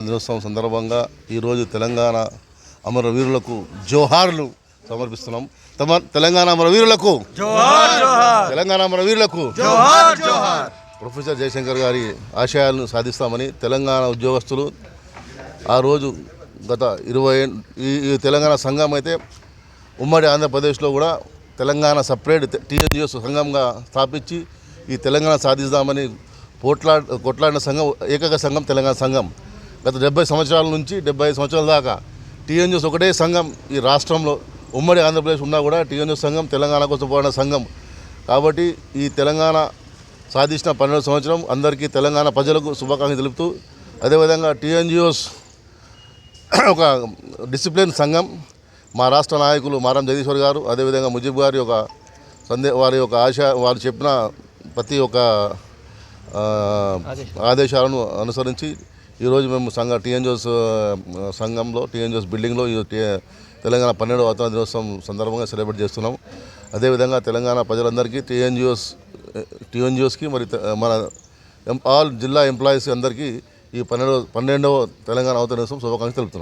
దినోత్సవం సందర్భంగా ఈరోజు తెలంగాణ అమరవీరులకు జోహార్లు సమర్పిస్తున్నాం. తమ తెలంగాణ అమరవీరులకు తెలంగాణ అమరవీరులకు ప్రొఫెసర్ జయశంకర్ గారి ఆశయాలను సాధిస్తామని తెలంగాణ ఉద్యోగస్తులు ఆ రోజు గత ఇరవై ఈ తెలంగాణ సంఘం అయితే ఉమ్మడి ఆంధ్రప్రదేశ్లో కూడా తెలంగాణ సపరేట్ టీఎన్జిఓస్ సంఘంగా స్థాపించి ఈ తెలంగాణ సాధిస్తామని పోట్లా కొట్లాడిన సంఘం ఏకైక సంఘం తెలంగాణ సంఘం. గత డెబ్బై సంవత్సరాల నుంచి డెబ్బై సంవత్సరాల దాకా టీఎన్జిఓస్ ఒకటే సంఘం ఈ రాష్ట్రంలో ఉమ్మడి ఆంధ్రప్రదేశ్ ఉన్నా కూడా టీఎన్జిఓస్ సంఘం తెలంగాణ కోసం పోరాడిన సంఘం. కాబట్టి ఈ తెలంగాణ సాధించిన పన్నెండు సంవత్సరం అందరికీ తెలంగాణ ప్రజలకు శుభాకాంక్షలు తెలుపుతూ అదేవిధంగా టీఎన్జిఓస్ ఒక డిసిప్లిన్ సంఘం మా రాష్ట్ర నాయకులు మారం జగదీశ్వర్ గారు అదేవిధంగా ముజీబ్ గారి యొక్క సందే వారి యొక్క ఆశ వారు చెప్పిన ప్రతి ఒక్క ఆదేశాలను అనుసరించి ఈరోజు మేము సంఘ టీఎన్జిఓస్ సంఘంలో టీఎన్జిఓస్ బిల్డింగ్లో ఈ తెలంగాణ పన్నెండవ అవతరణ దినోత్సవం సందర్భంగా సెలబ్రేట్ చేస్తున్నాం. అదేవిధంగా తెలంగాణ ప్రజలందరికీ టీఎన్జిఓస్ టీఎన్జిఓస్కి మరి మన ఎం- ఆల్ జిల్లా ఎంప్లాయీస్ అందరికీ ఈ పన్నెండవ పన్నెండవ తెలంగాణ అవతరణ దినోత్సవం శుభాకాంక్షలు తెలుపుతున్నాం.